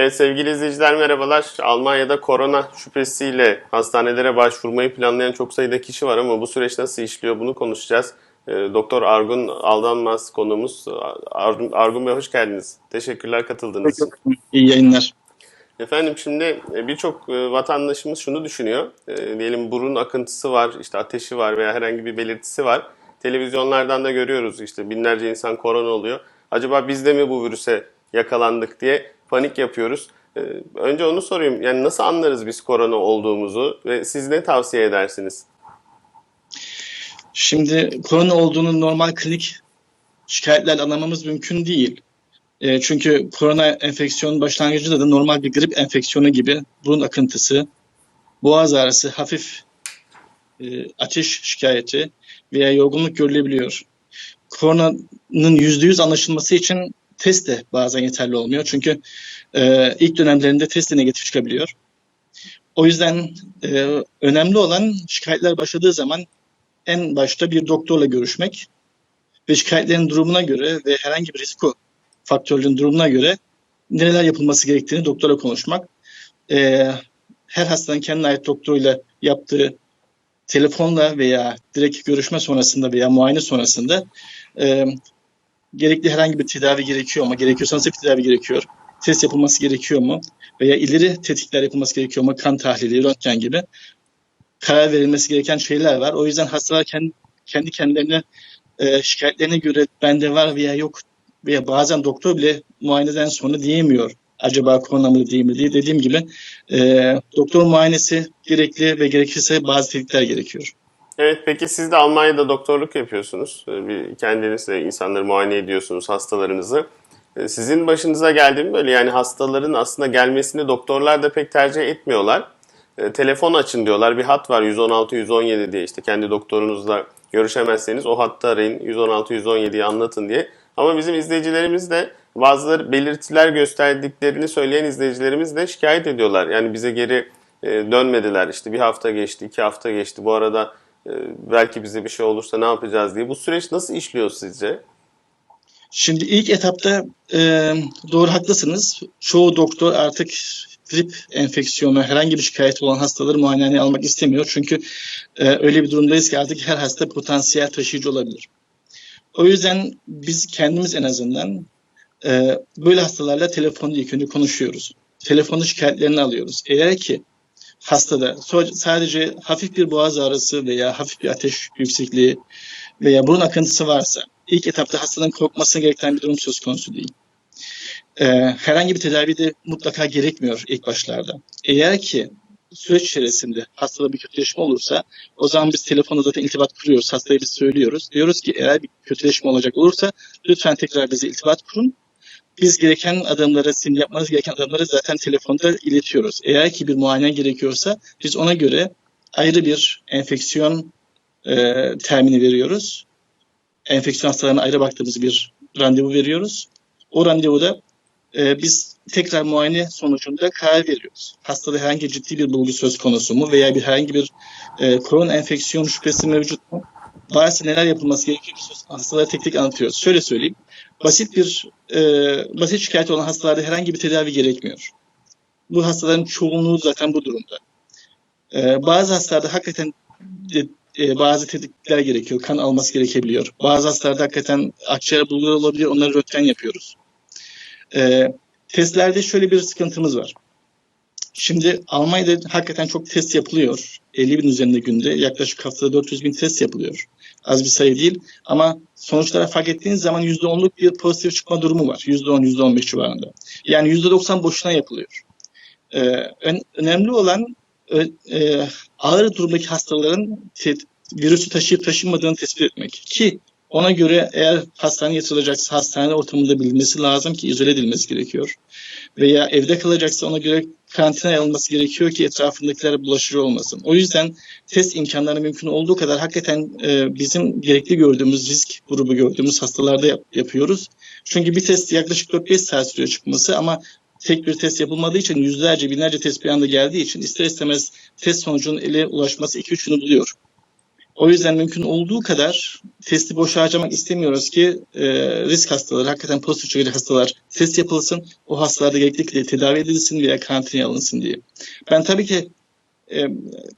Evet sevgili izleyiciler merhabalar. Almanya'da korona şüphesiyle hastanelere başvurmayı planlayan çok sayıda kişi var ama bu süreç nasıl işliyor bunu konuşacağız. Ee, Doktor Argun Aldanmaz konuğumuz. Argun, Argun Bey hoş geldiniz. Teşekkürler katıldığınız için. İyi yayınlar. Efendim şimdi e, birçok e, vatandaşımız şunu düşünüyor. E, Diyelim burun akıntısı var, işte ateşi var veya herhangi bir belirtisi var. Televizyonlardan da görüyoruz işte binlerce insan korona oluyor. Acaba biz de mi bu virüse yakalandık diye panik yapıyoruz. E, Önce onu sorayım. Yani nasıl anlarız biz korona olduğumuzu ve siz ne tavsiye edersiniz? Şimdi korona olduğunu normal klinik şikayetlerle anlamamız mümkün değil. E, çünkü korona enfeksiyonun başlangıcında da normal bir grip enfeksiyonu gibi burun akıntısı, boğaz ağrısı, hafif e, ateş şikayeti veya yorgunluk görülebiliyor. Koronanın %100 anlaşılması için test de bazen yeterli olmuyor. Çünkü e, ilk dönemlerinde test de negatif çıkabiliyor. O yüzden e, önemli olan şikayetler başladığı zaman en başta bir doktorla görüşmek ve şikayetlerin durumuna göre ve herhangi bir risko faktörünün durumuna göre neler yapılması gerektiğini doktora konuşmak. Ee, her hastanın kendine ait doktoruyla yaptığı telefonla veya direkt görüşme sonrasında veya muayene sonrasında e, gerekli herhangi bir tedavi gerekiyor mu? Gerekiyorsa nasıl bir tedavi gerekiyor? Test yapılması gerekiyor mu? Veya ileri tetkikler yapılması gerekiyor mu? Kan tahlili, röntgen gibi karar verilmesi gereken şeyler var. O yüzden hastalar kendi, kendi kendilerine e, şikayetlerine göre bende var veya yok veya bazen doktor bile muayeneden sonra diyemiyor. Acaba korona mı değil mi diye dediğim gibi e, doktor muayenesi gerekli ve gerekirse bazı tetkikler gerekiyor. Evet peki siz de Almanya'da doktorluk yapıyorsunuz. Ee, Bir kendiniz de insanları muayene ediyorsunuz hastalarınızı. Ee, Sizin başınıza geldi mi böyle yani hastaların aslında gelmesini doktorlar da pek tercih etmiyorlar. Ee, Telefon açın diyorlar. Bir hat var 116 117 diye işte kendi doktorunuzla görüşemezseniz o hatta arayın 116 117'yi anlatın diye. Ama bizim izleyicilerimiz de bazıları belirtiler gösterdiklerini söyleyen izleyicilerimiz de şikayet ediyorlar. Yani bize geri e, dönmediler işte bir hafta geçti, iki hafta geçti. Bu arada e, belki bize bir şey olursa ne yapacağız diye. Bu süreç nasıl işliyor sizce? Şimdi ilk etapta e, doğru haklısınız. Çoğu doktor artık grip enfeksiyonu herhangi bir şikayet olan hastaları muayeneye almak istemiyor. Çünkü e, öyle bir durumdayız ki artık her hasta potansiyel taşıyıcı olabilir. O yüzden biz kendimiz en azından e, böyle hastalarla telefonda ilk önce konuşuyoruz. Telefonda şikayetlerini alıyoruz. Eğer ki hastada sadece hafif bir boğaz ağrısı veya hafif bir ateş yüksekliği veya burun akıntısı varsa ilk etapta hastanın korkmasına gereken bir durum söz konusu değil. Ee, herhangi bir tedavi de mutlaka gerekmiyor ilk başlarda. Eğer ki süreç içerisinde hastada bir kötüleşme olursa o zaman biz telefonda zaten iltibat kuruyoruz. Hastaya biz söylüyoruz. Diyoruz ki eğer bir kötüleşme olacak olursa lütfen tekrar bize iltibat kurun. Biz gereken adımları, sizin yapmanız gereken adımları zaten telefonda iletiyoruz. Eğer ki bir muayene gerekiyorsa biz ona göre ayrı bir enfeksiyon e, termini veriyoruz. Enfeksiyon hastalarına ayrı baktığımız bir randevu veriyoruz. O randevuda e, biz tekrar muayene sonucunda karar veriyoruz. Hastada herhangi ciddi bir bulgu söz konusu mu veya bir herhangi bir e, korona enfeksiyon şüphesi mevcut mu? Varsa neler yapılması gerekiyor? Biz hastalara tek tek anlatıyoruz. Şöyle söyleyeyim. Basit bir e, basit şikayet olan hastalarda herhangi bir tedavi gerekmiyor. Bu hastaların çoğunluğu zaten bu durumda. E, bazı hastalarda hakikaten e, e, bazı tetkikler gerekiyor. Kan alması gerekebiliyor. Bazı hastalarda hakikaten akciğer bulguları olabiliyor. Onları röntgen yapıyoruz. E, testlerde şöyle bir sıkıntımız var. Şimdi Almanya'da hakikaten çok test yapılıyor. 50 bin üzerinde günde yaklaşık haftada 400 bin test yapılıyor. Az bir sayı değil ama sonuçlara fark ettiğiniz zaman %10'luk bir pozitif çıkma durumu var. %10, %15 civarında. Yani %90 boşuna yapılıyor. Ee, ön- önemli olan ö- e, ağır durumdaki hastaların te- virüsü taşıyıp taşımadığını tespit etmek. Ki ona göre eğer hastaneye yatırılacaksa hastane ortamında bilinmesi lazım ki izole edilmesi gerekiyor. Veya evde kalacaksa ona göre karantinaya alınması gerekiyor ki etrafındakilere bulaşıcı olmasın. O yüzden test imkanları mümkün olduğu kadar hakikaten e, bizim gerekli gördüğümüz risk grubu gördüğümüz hastalarda yap- yapıyoruz. Çünkü bir test yaklaşık 4-5 saat sürüyor çıkması ama tek bir test yapılmadığı için yüzlerce binlerce test bir anda geldiği için ister istemez test sonucunun ele ulaşması 2-3 günü buluyor. O yüzden mümkün olduğu kadar testi boş harcamak istemiyoruz ki e, risk hastaları, hakikaten pozitif çıkacak hastalar test yapılsın. O hastalar da gerekli tedavi edilsin veya karantinaya alınsın diye. Ben tabii ki e,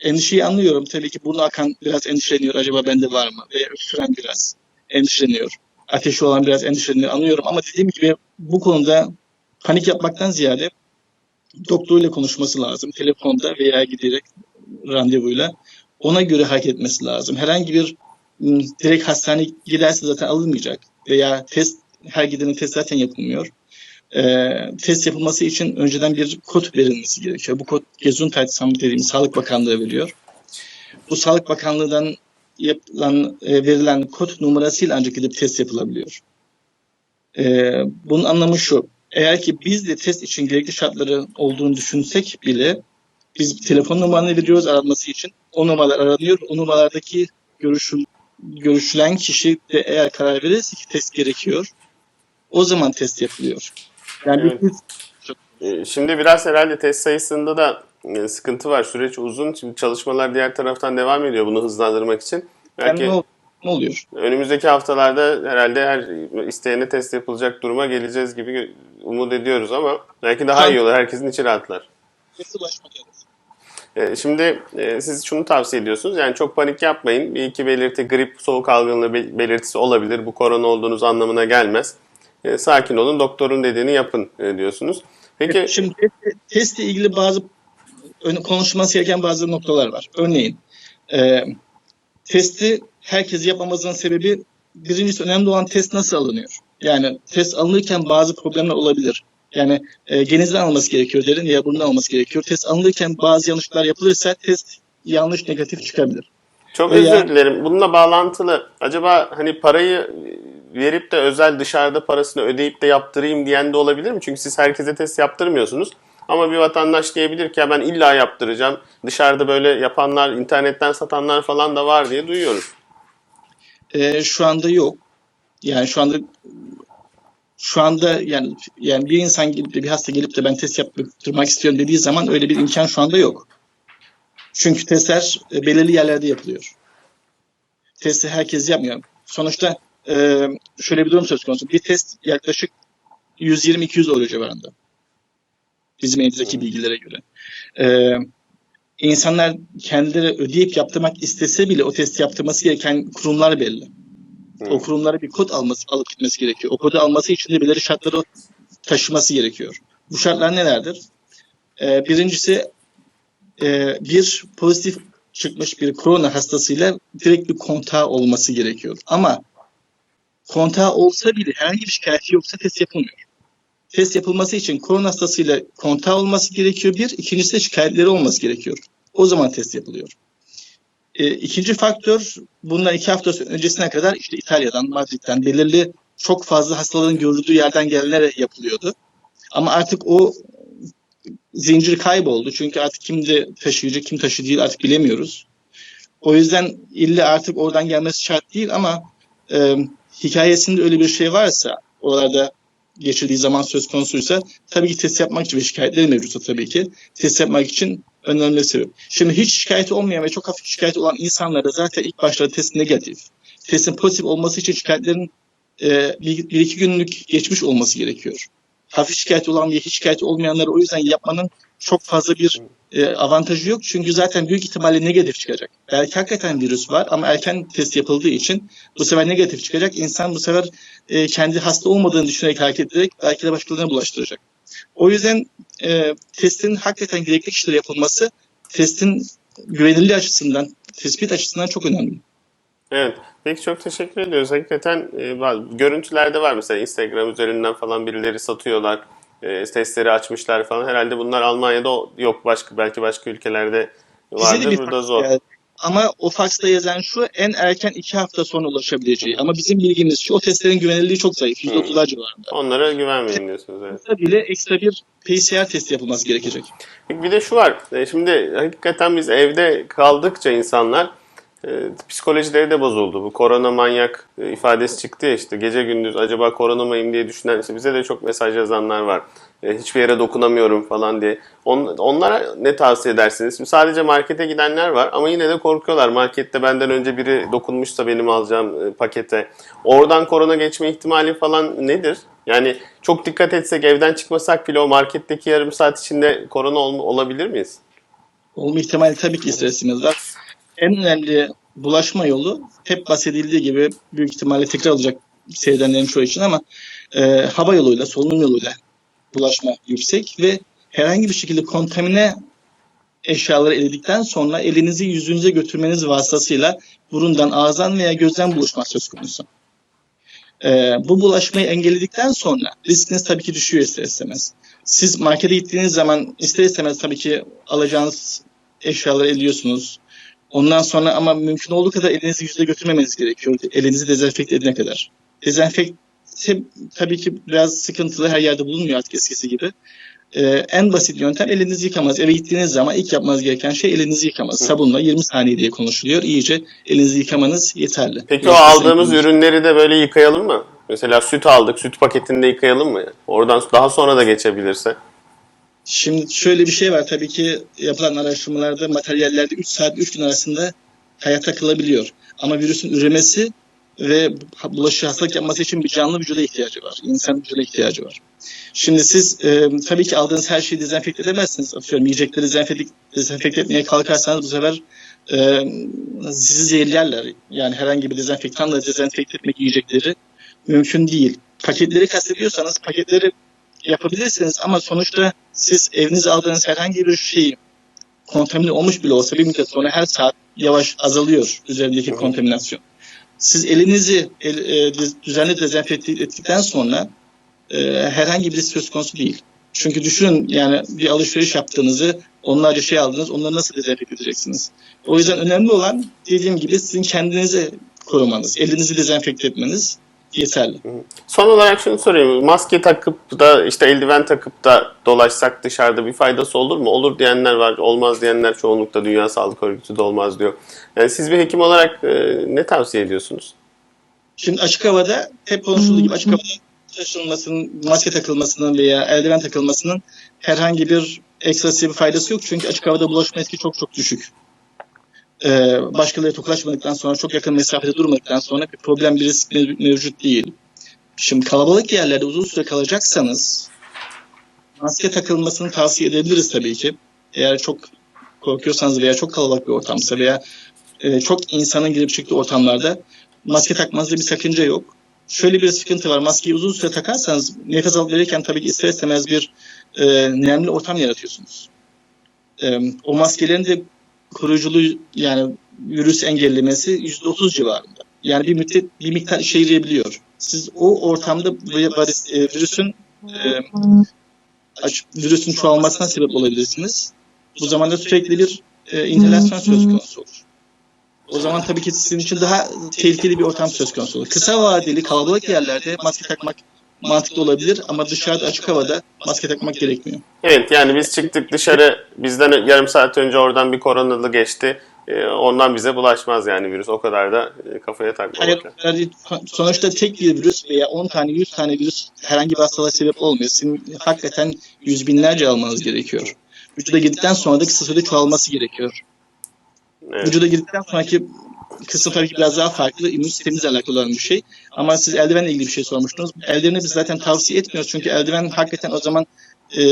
endişeyi anlıyorum. Tabii ki burnu akan biraz endişeleniyor. Acaba bende var mı? Veya öksüren biraz endişeleniyor. Ateşi olan biraz endişeleniyor. Anlıyorum ama dediğim gibi bu konuda panik yapmaktan ziyade doktoruyla konuşması lazım. Telefonda veya giderek randevuyla. Ona göre hareket etmesi lazım. Herhangi bir m, direkt hastaneye giderse zaten alınmayacak. Veya test her gidenin test zaten yapılmıyor. Ee, test yapılması için önceden bir kod verilmesi gerekiyor. Bu kod Gesundheitsamt dediğimiz Sağlık Bakanlığı veriyor. Bu Sağlık Bakanlığı'dan yapılan, e, verilen kod numarasıyla ancak gidip test yapılabiliyor. Ee, bunun anlamı şu. Eğer ki biz de test için gerekli şartları olduğunu düşünsek bile biz telefon numaranı veriyoruz aranması için. O numaralar aranıyor. O numaralardaki görüşül, görüşülen kişi de eğer karar verirse ki test gerekiyor. O zaman test yapılıyor. Yani Evet. biz Ee, Şimdi biraz herhalde test sayısında da e, sıkıntı var. Süreç uzun. Şimdi çalışmalar diğer taraftan devam ediyor bunu hızlandırmak için. Belki yani ne, ol- ne oluyor? önümüzdeki haftalarda herhalde her isteyene test yapılacak duruma geleceğiz gibi umut ediyoruz ama belki daha iyi olur. Herkesin içi rahatlar. Testi ulaşmak Şimdi e, siz şunu tavsiye ediyorsunuz. Yani çok panik yapmayın. Bir iki belirti grip, soğuk algınlığı bel- belirtisi olabilir. Bu korona olduğunuz anlamına gelmez. E, Sakin olun, doktorun dediğini yapın e, diyorsunuz. Peki Şimdi test- testle ilgili bazı konuşulması gereken bazı noktalar var. Örneğin e, testi herkes yapmamızın sebebi birincisi önemli olan test nasıl alınıyor? Yani test alınırken bazı problemler olabilir. Yani e, genizden alınması gerekiyor derin ya burundan alınması gerekiyor. Test alınırken bazı yanlışlar yapılırsa test yanlış negatif çıkabilir. Çok Veya- özür dilerim. Bununla bağlantılı. Acaba hani parayı verip de özel dışarıda parasını ödeyip de yaptırayım diyen de olabilir mi? Çünkü siz herkese test yaptırmıyorsunuz. Ama bir vatandaş diyebilir ki ya ben illa yaptıracağım. Dışarıda böyle yapanlar, internetten satanlar falan da var diye duyuyoruz. E, şu anda yok. Yani şu anda şu anda yani yani bir insan gelip de bir hasta gelip de ben test yaptırmak istiyorum dediği zaman öyle bir imkan şu anda yok. Çünkü testler e, belirli yerlerde yapılıyor. Testi herkes yapmıyor. Sonuçta e, şöyle bir durum söz konusu. Bir test yaklaşık 120-200 euro civarında. Bizim elimizdeki bilgilere göre. E, insanlar kendileri ödeyip yaptırmak istese bile o testi yaptırması gereken kurumlar belli. O kurumlara bir kod alması, alıp gitmesi gerekiyor. O kodu alması için de belirli şartları taşıması gerekiyor. Bu şartlar nelerdir? Ee, birincisi e, bir pozitif çıkmış bir korona hastasıyla direkt bir kontağı olması gerekiyor. Ama kontağı olsa bile herhangi bir şikayeti yoksa test yapılmıyor. Test yapılması için korona hastasıyla kontağı olması gerekiyor bir. İkincisi de şikayetleri olması gerekiyor. O zaman test yapılıyor. E, ikinci faktör bundan iki hafta öncesine kadar işte İtalya'dan, Madrid'den belirli çok fazla hastaların görüldüğü yerden gelenlere yapılıyordu. Ama artık o zincir kayboldu. Çünkü artık kim de taşıyıcı, kim taşı değil artık bilemiyoruz. O yüzden illa artık oradan gelmesi şart değil ama e, hikayesinde öyle bir şey varsa oralarda geçirdiği zaman söz konusuysa tabii ki test yapmak için ve şikayetleri mevcutsa tabii ki test yapmak için önemli sebep. Şimdi hiç şikayeti olmayan ve çok hafif şikayeti olan insanlarda zaten ilk başta test negatif. Testin pozitif olması için şikayetlerin e, bir, bir iki günlük geçmiş olması gerekiyor. Hafif şikayeti olan ve hiç şikayeti olmayanları o yüzden yapmanın çok fazla bir e, avantajı yok. Çünkü zaten büyük ihtimalle negatif çıkacak. Belki hakikaten virüs var ama erken test yapıldığı için bu sefer negatif çıkacak. İnsan bu sefer e, kendi hasta olmadığını düşünerek hareket ederek belki de başkalarına bulaştıracak. O yüzden e, testin hakikaten gerekli kişilere yapılması testin güvenilirliği açısından, tespit açısından çok önemli. Evet. Peki çok teşekkür ediyoruz. Hakikaten e, bazı- görüntülerde var mesela Instagram üzerinden falan birileri satıyorlar. E, testleri açmışlar falan. Herhalde bunlar Almanya'da yok. Başka belki başka ülkelerde vardır. Burada zor. geldi. Ama o faksta yazan şu en erken iki hafta sonra ulaşabileceği. Ama bizim bilgimiz şu o testlerin güvenilirliği çok zayıf. %30'lar civarında. Onlara güvenmeyin diyorsunuz. Evet. Bile ekstra bir PCR testi yapılması gerekecek. Bir de şu var. e, Şimdi hakikaten biz evde kaldıkça insanlar e, psikolojileri de bozuldu. Bu korona manyak e, ifadesi çıktı ya işte gece gündüz acaba korona mıyım diye düşünen işte bize de çok mesaj yazanlar var. E, hiçbir yere dokunamıyorum falan diye. On, onlara ne tavsiye edersiniz? Şimdi sadece markete gidenler var ama yine de korkuyorlar. Markette benden önce biri dokunmuşsa benim alacağım e, pakete. Oradan korona geçme ihtimali falan nedir? Yani çok dikkat etsek, evden çıkmasak bile o marketteki yarım saat içinde korona ol- olabilir miyiz? Olma ihtimali tabii ki ister istemez var. En önemli bulaşma yolu hep bahsedildiği gibi büyük ihtimalle tekrar olacak seyredenlerin çoğu için ama e, hava yoluyla, solunum yoluyla bulaşma yüksek ve herhangi bir şekilde kontamine eşyaları eledikten sonra elinizi yüzünüze götürmeniz vasıtasıyla burundan, ağızdan veya gözden buluşmak söz konusu. Ee, bu bulaşmayı engelledikten sonra riskiniz tabii ki düşüyor ister istemez. Siz markete gittiğiniz zaman ister istemez tabii ki alacağınız eşyaları eliyorsunuz. Ondan sonra ama mümkün olduğu kadar elinizi yüzüne götürmemeniz gerekiyor. Elinizi dezenfekte edene kadar. Dezenfekte tabii ki biraz sıkıntılı her yerde bulunmuyor artık eskisi gibi. Ee, en basit yöntem elinizi yıkamaz. Eve gittiğiniz zaman ilk yapmanız gereken şey elinizi yıkamanız. Sabunla 20 saniye diye konuşuluyor. İyice elinizi yıkamanız yeterli. Peki o aldığımız senin- ürünleri de böyle yıkayalım mı? Mesela süt aldık, süt paketinde yıkayalım mı? Oradan daha sonra da geçebilirse. Şimdi şöyle bir şey var tabii ki yapılan araştırmalarda materyallerde 3 saat 3 gün arasında hayatta kalabiliyor. Ama virüsün üremesi ve bulaşı hastalık yapması için bir canlı vücuda ihtiyacı var. İnsan vücuda ihtiyacı var. Şimdi siz e, tabii ki aldığınız her şeyi dezenfekte edemezsiniz. Atıyorum yiyecekleri dezenfekte, dezenfekte etmeye kalkarsanız bu sefer e, sizi zehirlerler. Yani herhangi bir dezenfektanla dezenfekte etmek yiyecekleri mümkün değil. Paketleri kastediyorsanız paketleri yapabilirsiniz ama sonuçta siz evinize aldığınız herhangi bir şeyi kontamine olmuş bile olsa bir müddet sonra her saat yavaş azalıyor üzerindeki kontaminasyon. Siz elinizi el, e, düz- düzenli dezenfekte ettikten sonra e, herhangi bir söz konusu değil. Çünkü düşünün yani bir alışveriş yaptığınızı onlarca şey aldınız onları nasıl dezenfekte edeceksiniz? O yüzden önemli olan dediğim gibi sizin kendinizi korumanız, elinizi dezenfekte etmeniz yeterli. Son olarak şunu sorayım. Maske takıp da işte eldiven takıp da dolaşsak dışarıda bir faydası olur mu? Olur diyenler var, olmaz diyenler çoğunlukla Dünya Sağlık Örgütü de olmaz diyor. Yani siz bir hekim olarak e, ne tavsiye ediyorsunuz? Şimdi açık havada hep konuşulduğu gibi açık havada taşınmasının, maske takılmasının veya eldiven takılmasının herhangi bir ekstrası bir faydası yok. Çünkü açık havada bulaşma riski çok çok düşük. Ee, başkalarıyla tokalaşmadıktan sonra, çok yakın mesafede durmadıktan sonra bir problem, bir risk mev- mevcut değil. Şimdi kalabalık yerlerde uzun süre kalacaksanız maske takılmasını tavsiye edebiliriz tabii ki. Eğer çok korkuyorsanız veya çok kalabalık bir ortamsa veya e, çok insanın girip çıktığı ortamlarda maske takmanızda bir sakınca yok. Şöyle bir sıkıntı var. Maskeyi uzun süre takarsanız nefes alıp verirken tabii ki ister istemez bir e, nemli ortam yaratıyorsunuz. E, o maskelerin de koruyuculuğu yani virüs engellemesi %30 civarında. Yani bir müddet bir miktar işe yarayabiliyor. Siz o ortamda e, virüsün e, virüsün çoğalmasına sebep olabilirsiniz. Bu zaman da sürekli bir e, söz konusu olur. O zaman tabii ki sizin için daha tehlikeli bir ortam söz konusu olur. Kısa vadeli kalabalık yerlerde maske takmak mantıklı olabilir ama dışarıda açık havada maske takmak gerekmiyor. Evet yani biz çıktık dışarı bizden yarım saat önce oradan bir koronalı geçti. E, ondan bize bulaşmaz yani virüs. O kadar da e, kafaya takmamak. Hayır, yani sonuçta tek bir virüs veya 10 tane 100 tane virüs herhangi bir hastalığa sebep olmuyor. Sizin hakikaten yüz binlerce almanız gerekiyor. Vücuda girdikten sonra da kısa sürede çoğalması gerekiyor. Evet. Vücuda girdikten sonraki kısım tabii ki biraz daha farklı. İmmün sisteminizle alakalı olan bir şey. Ama siz eldivenle ilgili bir şey sormuştunuz. Eldiveni biz zaten tavsiye etmiyoruz. Çünkü eldiven hakikaten o zaman e,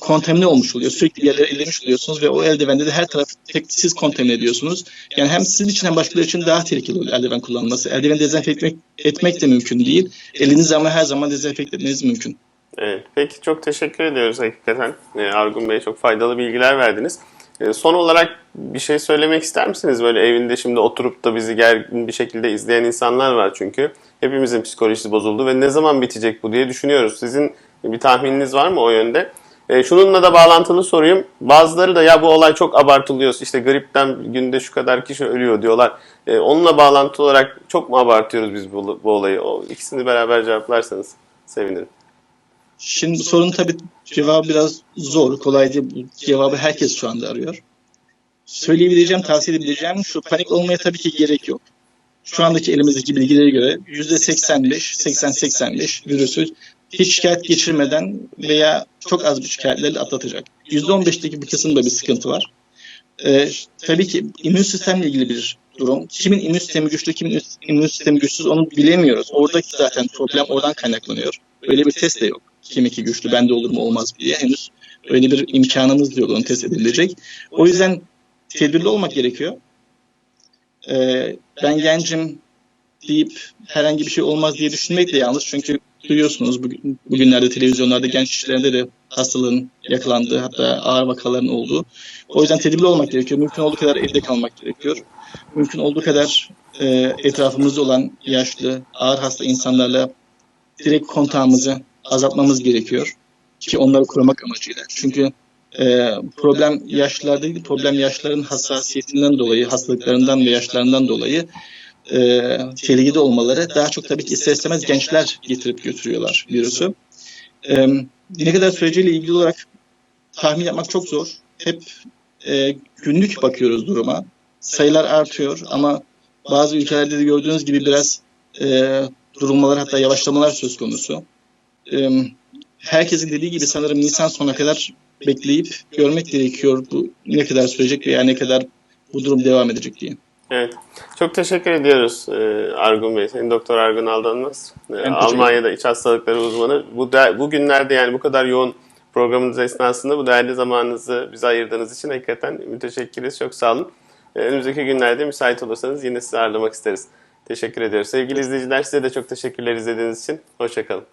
kontamine olmuş oluyor. Sürekli bir yerlere ellemiş oluyorsunuz ve o eldivende de her tarafı tek siz kontamine ediyorsunuz. Yani hem sizin için hem başkaları için daha tehlikeli oluyor eldiven kullanılması. Eldiveni dezenfekte etmek, de mümkün değil. Elinizi ama her zaman dezenfekte etmeniz mümkün. Evet, peki çok teşekkür ediyoruz hakikaten. Ee, Argun Bey çok faydalı bilgiler verdiniz. Ee, son olarak bir şey söylemek ister misiniz? Böyle evinde şimdi oturup da bizi gergin bir şekilde izleyen insanlar var çünkü. Hepimizin psikolojisi bozuldu ve ne zaman bitecek bu diye düşünüyoruz. Sizin bir tahmininiz var mı o yönde? Ee, şununla da bağlantılı sorayım. Bazıları da ya bu olay çok abartılıyor. İşte gripten günde şu kadar kişi ölüyor diyorlar. Ee, onunla bağlantılı olarak çok mu abartıyoruz biz bu, bu olayı? O ikisini beraber cevaplarsanız sevinirim. Şimdi bu sorunun tabii cevabı biraz zor, kolay değil. Bu cevabı herkes şu anda arıyor. Söyleyebileceğim, tavsiye edebileceğim şu panik olmaya tabii ki gerek yok. Şu andaki elimizdeki bilgilere göre %85, 80-85 virüsü hiç şikayet geçirmeden veya çok az bir şikayetlerle atlatacak. %15'teki bir kısımda bir sıkıntı var. Ee, tabii ki immün sistemle ilgili bir durum. Kimin immün sistemi güçlü, kimin immün sistemi güçsüz onu bilemiyoruz. Oradaki zaten problem oradan kaynaklanıyor. Öyle bir test de yok. Kim iki güçlü, bende olur mu olmaz diye henüz öyle bir imkanımız yok onu test edilecek. O yüzden tedbirli olmak gerekiyor. Ee, ben gencim deyip herhangi bir şey olmaz diye düşünmek de yanlış. Çünkü duyuyorsunuz bugün, bugünlerde televizyonlarda genç kişilerde de hastalığın yakalandığı hatta ağır vakaların olduğu. O yüzden tedbirli olmak gerekiyor. Mümkün olduğu kadar evde kalmak gerekiyor. Mümkün olduğu kadar e, etrafımızda olan yaşlı, ağır hasta insanlarla direkt kontağımızı azaltmamız gerekiyor. Ki onları korumak amacıyla. Çünkü e, problem yaşlılarda değil, problem yaşlıların hassasiyetinden dolayı, hastalıklarından ve yaşlarından dolayı e, tehlikede olmaları daha çok tabii ki ister istemez gençler getirip götürüyorlar virüsü. E, ne kadar süreciyle ilgili olarak tahmin yapmak çok zor. Hep e, günlük bakıyoruz duruma. Sayılar artıyor ama bazı ülkelerde de gördüğünüz gibi biraz e, durulmalar hatta yavaşlamalar söz konusu. Herkesin dediği gibi sanırım Nisan sonuna kadar bekleyip görmek gerekiyor bu ne kadar sürecek veya ne kadar bu durum devam edecek diye. Evet. Çok teşekkür ediyoruz e, Argun Bey. Sayın Doktor Argun Aldanmaz. E, Almanya'da iç hastalıkları uzmanı. Bu de, bu günlerde yani bu kadar yoğun programınız esnasında bu değerli zamanınızı bize ayırdığınız için hakikaten müteşekkiriz. Çok sağ olun. E, önümüzdeki günlerde müsait olursanız yine sizi ağırlamak isteriz. Teşekkür ediyoruz. Sevgili izleyiciler size de çok teşekkürler izlediğiniz için. Hoşçakalın.